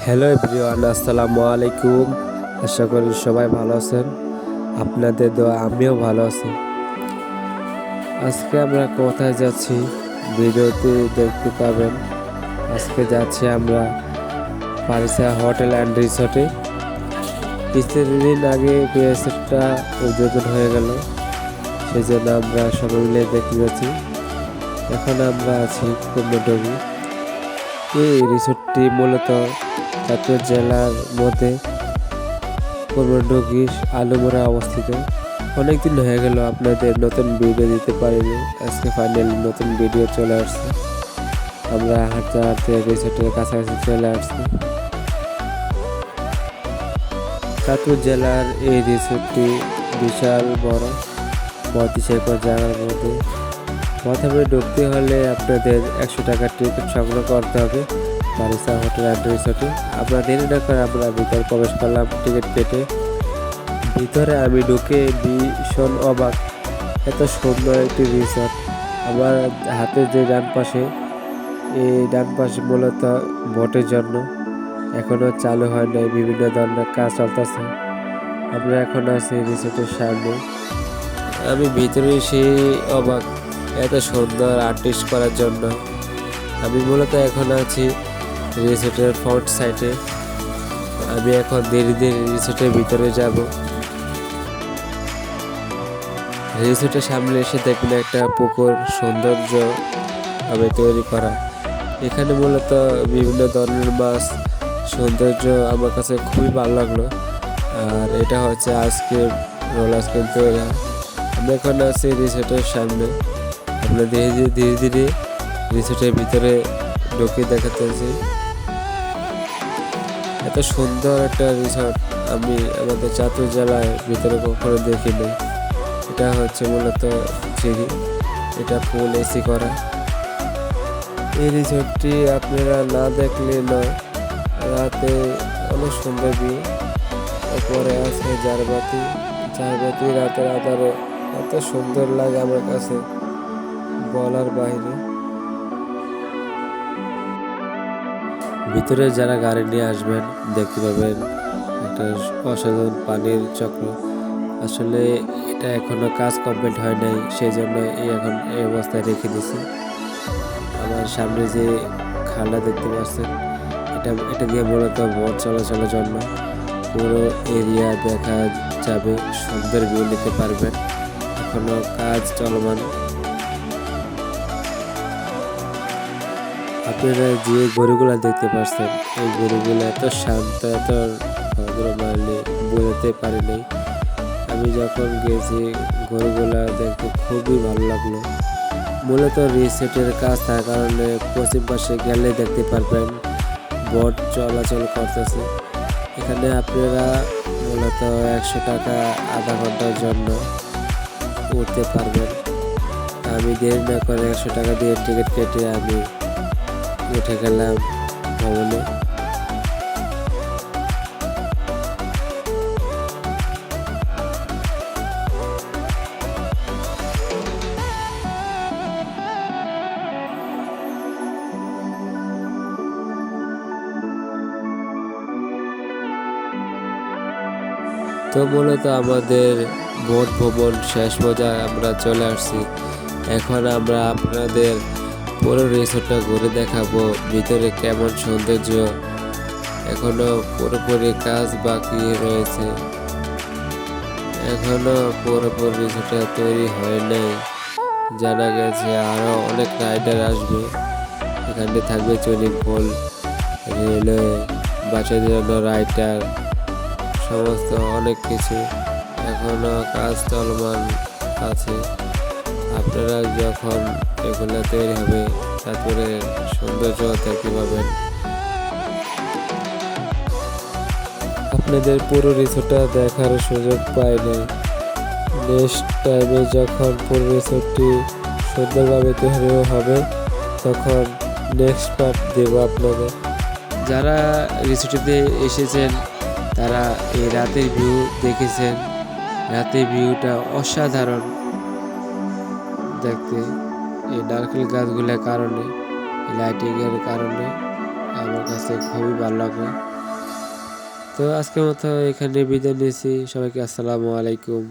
Hello everyone আসসালামু আলাইকুম। আশা করি সবাই ভালো আছেন। আপনাদের দোয়া, আমিও ভালো আছি। আজকে আমরা কোথায় যাচ্ছি ভিডিওতে দেখতে পাবেন। আজকে যাচ্ছি আমরা পারিসা হোটেল অ্যান্ড রিসর্টে। কিছুদিন আগে পিএসএফটা উদ্বোধন হয়ে গেল। সেই জন্য আমরা সবাই মিলে দেখতে যাচ্ছি। এখন আমরা আছি কুমডবি এই রিসোর্টটি মূলত চাঁদপুর জেলার মধ্যে কুমডগি আলুমোড়া অবস্থিত। অনেকদিন হয়ে গেল, আপনাদের নতুন ভিডিও দিতে পারিনি। আজকে ফাইনাল নতুন ভিডিও চলে আসছে। আমরা হাঁটতে হাঁটতে রিসোর্টের কাছাকাছি চলে আসছি। চাঁদপুর জেলার এই রিসোর্টটি বিশাল বড়, পঁয়ত্রিশ একর জায়গার মধ্যে। প্রথমে ঢুকতে হলে আপনাদের একশো টাকার টিকিট সংগ্রহ করতে হবে। বারিসা হোটেল অ্যান্ড রিসোর্টে আমরা দেরি না করে আমরা ভিতরে প্রবেশ করলাম টিকিট কেটে। ভিতরে আমি ঢুকে ভীষণ অবাক। এত সুন্দর একটি রিসোর্ট আমার হাতে যে ডান পাশে, এই ডান পাশে মূলত ভোটের জন্য। এখনও চালু হয় নাই, বিভিন্ন ধরনের কাজ চলতেছে। আমরা এখন আছি রিসোর্টের সামনে। আমি ভিতরে এসে অবাক, এত সুন্দর আর্টিস্ট করার জন্য। আমি মূলত এখন আছি রিসোর্টের ফ্রন্ট সাইডে আমি এখন ধীরে ধীরে রিসোর্টের ভিতরে যাব। রিসোর্টের সামনে এসে দেখবেন একটা পুকুর, সৌন্দর্য ভাবে তৈরি করা। এখানে মূলত বিভিন্ন ধরনের মাছ, সৌন্দর্য আমার কাছে খুবই ভালো লাগল। আর এটা হচ্ছে আজকে রোল আইসক্রিম তৈরি। আমরা এখন আছি রিসোর্টের সামনে। আমরা ধীরে ধীরে ধীরে ধীরে রিসোর্টের ভিতরে ঢুকে দেখাতেছি এত সুন্দর একটা রিসোর্ট আমি আমাদের চাতুর জেলায় ভিতরে কখনো দেখিনি। এটা হচ্ছে মূলত সিঁড়ি এটা ফুল এসি করা। এই রিসোর্টটি আপনারা না দেখলে নয়, রাতে অনেক সুন্দর ভিউ ওপরে আছে জারবাতি জারবাতি রাতের আধারে এত সুন্দর লাগে আমার কাছে বলার বাইরে। ভিতরে যারা গাড়ি নিয়ে আসবেন, দেখতে পাবেন একটা অসাধারণ পানির চক্র। আসলে এটা এখনও কাজ কমপ্লিট হয় নাই সেই জন্য এই এখন এই অবস্থায় রেখে দিছি। আমার সামনে যে খালটা দেখতে পাচ্ছেন, এটা এটা দিয়ে মূলত বট চলাচলের জন্য পুরো এরিয়া দেখা যাবে সুন্দর ভিউ নিতে পারবেন। এখনও কাজ চলমান। আপনারা যে গরুগুলা দেখতে পাচ্ছেন এই গরুগুলো এত শান্ত, এত ভদ্র মানে বোঝাতে পারিনি আমি যখন গেছি, গরুগুলা দেখতে খুবই ভালো লাগল। মূলত রিসেটের কাজ থাকার কারণে পশ্চিম পাশে গেলে দেখতে পারবেন, বোট চলাচল করতেছে। এখানে আপনারা মূলত একশো টাকা আধা ঘণ্টার জন্য উঠতে পারবেন। আমি দেরি না করে একশো টাকা দিয়ে টিকিট কেটে আমি উঠে গেলাম ভবনে। তো মূলত আমাদের ভোট ভ্রমণ শেষ পর্যায়ে আমরা চলে আসছি। এখন আমরা আপনাদের পুরো রিসোর্টটা ঘুরে দেখাবো, ভিতরে কেমন সৌন্দর্য। এখনও পুরোপুরি কাজ বাকি রয়েছে। এখনও পুরোপুরি রিসোর্টটা তৈরি হয় নাই। জানা গেছে আরও অনেক রাইডার আসবে। এখানে থাকবে সুইমিং পুল, রেলওয়ে, বাচ্চাদের জন্য রাইডার, সমস্ত অনেক কিছু। এখনও কাজ চলমান আছে। আপনারা যখন এগুলো তৈরি হবে, তারপরে সৌন্দর্য দেখতে পাবেন? আপনাদের পুরো রিসোর্টটা দেখার সুযোগ পাইনি। নেক্সট টাইমে যখন পুরো রিসোর্টটি সুন্দরভাবে তৈরি হবে, তখন নেক্সট পার্ট দেবো আপনাদের। যারা রিসোর্টটিতে এসেছেন, তারা এই রাতের ভিউ দেখেছেন। রাতের ভিউটা অসাধারণ। দেখতে এই নারকেল গাছগুলোর কারণে লাইটিংয়ের কারণে আমার কাছে খুবই ভালো লাগে। তো আজকের মতো এখানে বিদায় নিয়েছি। সবাইকে আসসালামু আলাইকুম।